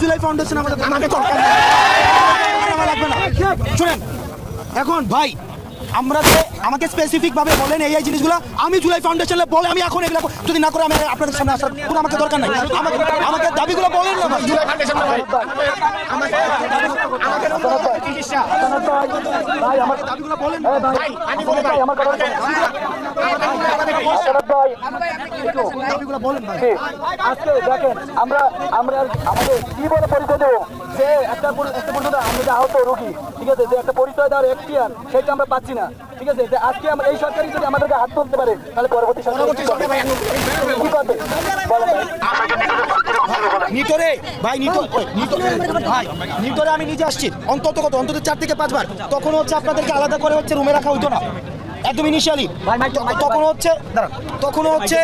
July foundation আমাদের আমাকে দরকার। লাগবে না। শুনেন এখন ভাই আমরা যে আমাকে স্পেসিফিক ভাবে বলেন এই এই জিনিসগুলো আমি জুলাই ফাউন্ডেশনে বলে আমি এখন এগুলো যদি না করে আমি আপনাদের সামনে আসার কোনো আমাকে দরকার নাই। আমাকে আমাকে দাবিগুলো বলেন না ভাই। জুলাই ফাউন্ডেশন ভাই আমার আমরা আমাদের কি বলে পরিচয় দেবো? যে একটা একটা পর্যন্ত আমরা যে আহত রোগী ঠিক আছে? যে একটা পরিচয় দেওয়ার এখতিয়ার সেটা আমরা পাচ্ছি না ঠিক আছে? যে আজকে আমরা এই সরকারি যদি আমাদেরকে হাত তুলতে পারে তাহলে পরবর্তী সরকার কি করবে? বলেন নিতরে ভাই ভাই নিতরে আমি নিজে আসছি। অন্তত কত অন্তত চার থেকে পাঁচবার। তখন হচ্ছে আপনাদেরকে আলাদা করে হচ্ছে রুমে রাখা হইতো না। একদম ইনিশিয়ালি তখন হচ্ছে তখন হচ্ছে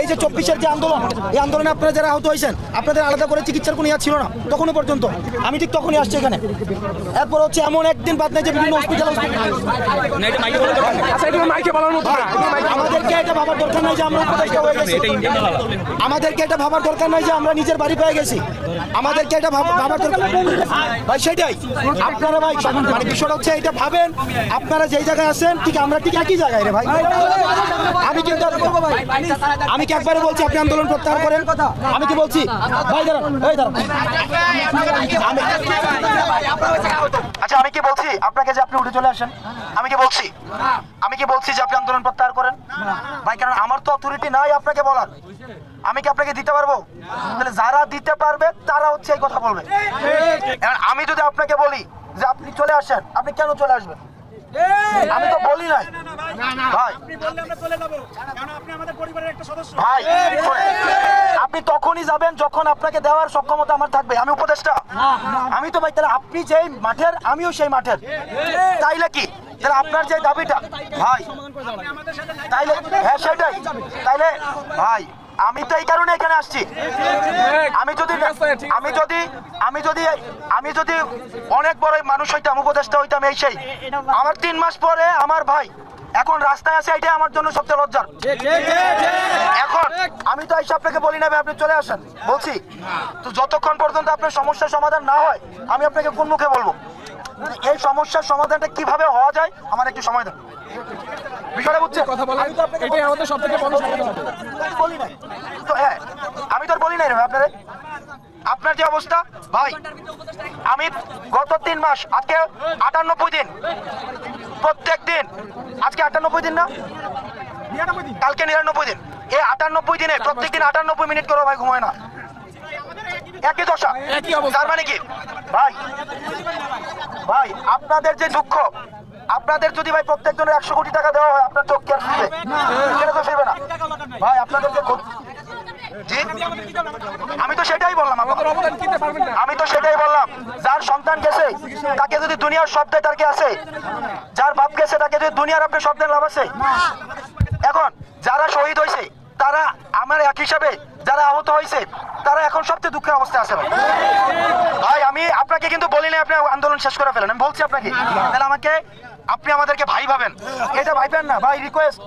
এই যে চব্বিশের যে আন্দোলন এই আন্দোলনে আপনারা যারা আহত হয়েছেন আপনাদের আলাদা করে চিকিৎসার কোনো ইয়া ছিল না তখনও পর্যন্ত। আমি ঠিক তখনই আসছি এখানে। এরপর হচ্ছে এমন একদিন বাদ নাই যে বিভিন্ন হসপিটাল আমাদেরকে এটা ভাবার দরকার নাই যে আমরা উপদেষ্টা হয়ে গেছি আমাদেরকে এটা ভাবার দরকার নাই যে আমরা নিজের বাড়ি পেয়ে গেছি। আমাদেরকে এটা ভাব- ভাবার দরকার ভাই সেটাই। আপনারা ভাই মানে বিষয়টা হচ্ছে এটা ভাবেন আপনারা যেই জায়গায় আছেন ঠিক আমরা ঠিক একই জায়গায় রে ভাই? আমি কিন্তু আমি কি একবারে বলছি আপনি আন্দোলন প্রত্যাহার করেন? আমি কি বলছি? ভাই দাঁড়ান এই দাঁড়ান। আচ্ছা আমি কি বলছি? আপনাকে যে আপনি উঠে চলে আসেন আমি কি বলছি? আমি কি বলছি যে আপনি আন্দোলন প্রত্যাহার করেন? ভাই কারণ আমার তো অথরিটি নাই আপনাকে বলার। আমি কি আপনাকে দিতে পারব? তাহলে যারা দিতে পারবে তারা হচ্ছে এই কথা বলবে। আমি যদি আপনাকে বলি যে আপনি চলে আসেন আপনি কেন চলে আসবেন? আমি তো বলি নাই। ভাই ভাই আপনি তখনই যাবেন যখন আপনাকে দেওয়ার সক্ষমতা আমার থাকবে আমি উপদেষ্টা আমি তো ভাই তাহলে আপনি যেই মাঠের আমিও সেই মাঠের তাইলে কি তাহলে আপনার যে দাবিটা ভাই তাইলে হ্যাঁ সেটাই তাইলে ভাই আমি তো এই কারণে এখানে আসছি আমি যদি আমি যদি আমি যদি আমি যদি অনেক বড় মানুষ হইতাম উপদেষ্টা হইতাম এই সেই আমার তিন মাস পরে আমার ভাই এখন রাস্তায় আছে এটাই আমার জন্য সবচেয়ে লজ্জার। এখন আমি তো এসে আপনাকে বলি না ভাই, আপনি চলে আসেন। বলছি তো যতক্ষণ পর্যন্ত আপনার সমস্যার সমাধান না হয় আমি আপনাকে কোন মুখে বলব? এই সমস্যার সমাধানটা কীভাবে হওয়া যায় আমার একটু সময় দেন। বিষয়টা কথা বলা এটাই আমাদের সব বড় সমস্যা। আমি বলি নাই। তো হ্যাঁ আমি তো বলি নাই রে ভাই আপনার যে অবস্থা ভাই আমি গত তিন মাস আজকে আটানব্বই দিন প্রত্যেক দিন আজকে আটানব্বই দিন না? কালকে নিরানব্বই দিন। এই আটানব্বই দিনে প্রত্যেক দিন আটানব্বই মিনিট করে ভাই ঘুমায় না। একই দশা। তার মানে কি? ভাই ভাই আপনাদের যে দুঃখ আপনাদের যদি ভাই প্রত্যেকজনের একশো কোটি টাকা দেওয়া হয় আপনার চোখ কি আর ফিরবে সেটা তো ফিরবে না। ভাই আপনাদের যে ক্ষতি- জি আমি তো সেটাই বললাম আমি তো সেটাই বললাম যার সন্তান গেছে তাকে যদি দুনিয়ার সব দেয় তার কি আছে যার বাপ গেছে তাকে যদি দুনিয়ার আপনার সব দেন লাভ আছে। এখন যারা শহীদ হয়েছে তারা আমার এক হিসাবে যারা আহত হয়েছে তারা এখন সবচেয়ে দুঃখের অবস্থায় আছে ভাই। ভাই আমি আপনাকে কিন্তু বলি না আপনি আন্দোলন শেষ করে ফেলেন আমি বলছি আপনাকে। তাহলে আমাকে আপনি আমাদেরকে ভাই ভাবেন। এটা ভাইবেন না। ভাই রিকোয়েস্ট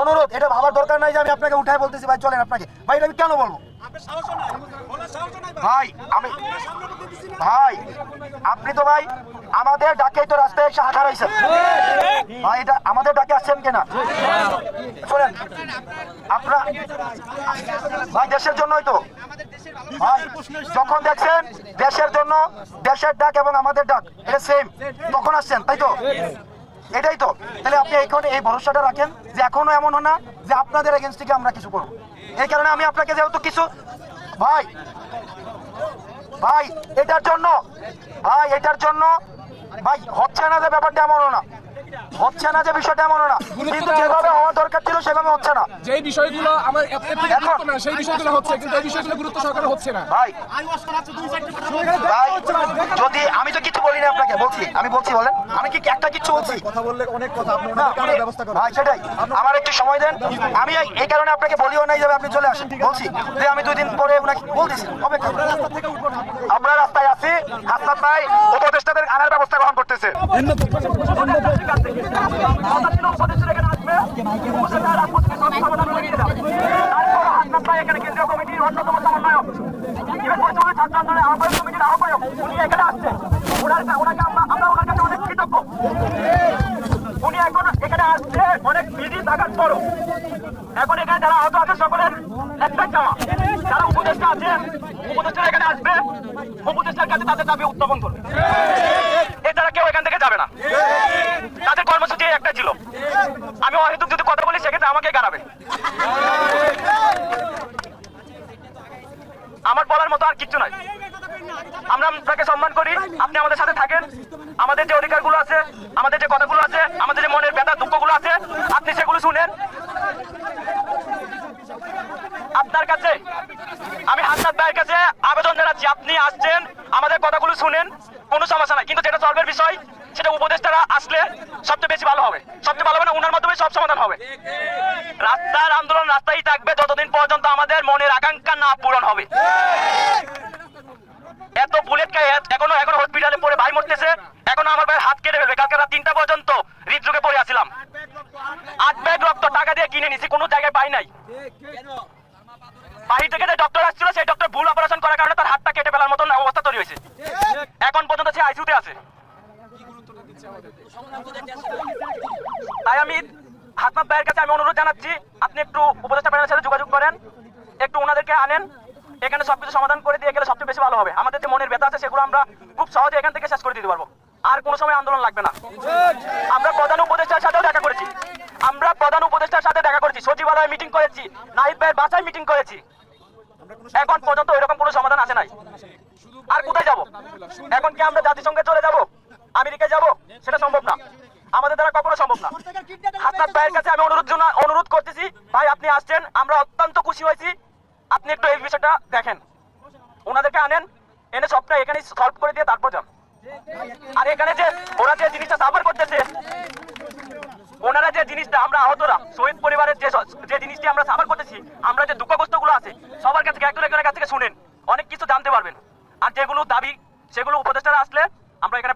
অনুরোধ এটা ভাবার দরকার নাই যে আমি আপনাকে উঠায় বলতেছি। ভাই চলেন আপনাকে। ভাই আমি কেন বলব? ভাই। আমি ভাই আপনি তো ভাই আমাদের ডাকেই তো রাস্তায় এসে হাঁটা রয়েছেন ভাই এটা আমাদের ডাকে আসছেন কিনা? শোনেন আপনার ভাই দেশের জন্যই তো। ভাই যখন দেখছেন দেশের জন্য দেশের ডাক এবং আমাদের ডাক এটা সেম তখন আসছেন তাই তো? এটাই তো। তাহলে আপনি এখানে এই ভরসাটা রাখেন যে এখনও এমন হয় না যে আপনাদের এগেনস্ট থেকে আমরা কিছু করব। এই কারণে আমি আপনাকে যেহেতু কিছু ভাই! ভাই এটার জন্য ভাই এটার জন্য ভাই হচ্ছে না যে ব্যাপারটা এমনও না। হচ্ছে না যে বিষয়টা এমনও না। কিন্তু যেভাবে হওয়া দরকার ছিল সেভাবে হচ্ছে না। যে বিষয়গুলো আমার সেই বিষয়গুলো হচ্ছে কিন্তু এই বিষয়গুলো গুরুত্ব সহকারে হচ্ছে না। ভাই। ভাই যদি আমি তো কিছু বলি না আপনাকে বলছি আমি বলছি বলেন আমি কি একটা কিছু বলছি? কথা বললে অনেক কথা আপনি না, ব্যবস্থা করেন। ভাই সেটাই। আমার একটু সময় দেন। আমি এই- কারণে আপনাকে বলিও নাই যাবে আপনি চলে আসেন। বলছি যে আমি দুই দিন পরে ওনাকে বলতেছি অপেক্ষা। আমরা রাস্তায় আছি হাসনাত ভাই উপদেষ্টাদের আনার ব্যবস্থা গ্রহণ করতেছে এখানে কেন্দ্রীয় কমিটির অন্যতম সমন্বয়ক ছাত্র আন্দোলনের আহ্বায়ক কমিটির উনি এখানে আসছেন ওনার ওনাকে আমরা আমরা ওনার কাছে অনেক কৃতজ্ঞ উনি এখন এখানে আসছে, অনেক বিধি থাকার পরও এখন এখানে যারা আহত আছে সকলের একটাই চাওয়া। যারা উপদেষ্টা আছে উপদেষ্টা এখানে আসবে, উপদেষ্টার কাছে তাদের দাবি উত্থাপন করবে। এছাড়া কেউ এখান থেকে যাবে না। তাদের কর্মসূচি একটা ছিল। আমি অহেতুক যদি কথা বলি, সেক্ষেত্রে আমাকে গাড়াবে আমার বলার মতো আর কিচ্ছু নাই। আমরা আপনাকে সম্মান করি। আপনি আমাদের সাথে থাকেন। আমাদের যে অধিকারগুলো আছে, আমাদের যে কথাগুলো আছে, আমাদের যে মনের ব্যথা, দুঃখগুলো আছে, আপনি সেগুলো শুনেন। আপনার কাছে, আমি হাসনাত ভাইয়ের কাছে আবেদন জানাচ্ছি, আপনি আসছেন, আমাদের কথাগুলো শুনেন, কোনো সমস্যা নাই। কিন্তু যেটা সলভের বিষয়, সেটা উপদেষ্টারা আসলে সবচেয়ে বেশি ভালো হবে। সবচেয়ে ভালো হবে না ওনার মাধ্যমে সব সমাধান হবে। রাস্তার আন্দোলন রাস্তায় থাকবে, যতদিন পর্যন্ত আমাদের মনের আকাঙ্ক্ষা না পূরণ হবে। এত বুলেট খায় এখনও এখনও হসপিটালে পড়ে ভাই মরতেছে। এখনও আমার ভাইয়ের হাত কেটে ফেলবে। কালকে রাত তিনটা পর্যন্ত হৃদরোগে পড়ে আসছিলাম আট ব্যাগ রক্ত টাকা দিয়ে কিনে নিছি, কোনো জায়গায় পাই নাই। বাহির থেকে যে ডক্টর আসছিল, সেই ডক্টর ভুল অপারেশন করার কারণে তার হাতটা কেটে ফেলার মতন অবস্থা তৈরি হয়েছে। এখন পর্যন্ত সে আইসিউতে আছে। তাই আমি হাসনাত ভাইয়ের কাছে আমি অনুরোধ জানাচ্ছি আপনি একটু উপদেষ্টা প্যানেলের সাথে যোগাযোগ করেন একটু ওনাদেরকে আনেন এখানে সবকিছু সমাধান করে দিয়ে গেলে সবচেয়ে বেশি ভালো হবে। আমাদের যে মনের ব্যথা আছে, সেগুলো আমরা খুব সহজে এখান থেকে শেষ করে দিতে পারব। আর কোনো সময় আন্দোলন লাগবে না। আমরা প্রধান উপদেষ্টার সাথেও দেখা করেছি। আমরা প্রধান উপদেষ্টার সাথে দেখা করেছি। সচিবালয়ে মিটিং করেছি। নাহিদ ভাইয়ের বাসায় মিটিং করেছি। এখন পর্যন্ত এরকম কোনো সমাধান আসে নাই। আর কোথায় যাব? এখন কি আমরা জাতিসংঘে চলে যাব? আমেরিকায় যাব? সেটা সম্ভব না। আমাদের দ্বারা কখনো সম্ভব না। হাসনাত ভাইয়ের কাছে আমি অনুরোধ অনুরোধ করতেছি, ভাই, আপনি আসছেন। আমরা অত্যন্ত খুশি হয়েছি। আপনি একটু এই বিষয়টা দেখেন। ওনাদেরকে আনেন, এনে সবটা এখানে সলভ করে দিয়ে তারপর যান। আর এখানে যে ওরা যে জিনিসটা সাফার করতেছে, ওনারা যে জিনিসটা আমরা আহতরা, শহীদ পরিবারের যে যে জিনিসটি আমরা সাফার করতেছি, আমরা যে দুঃখগ্রস্তগুলো আছে, সবার কাছে একজন একজনের কাছ থেকে শুনেন। অনেক কিছু জানতে পারবেন। আর যেগুলো দাবি, সেগুলো উপদেষ্টারা আসলে আমরা এখানে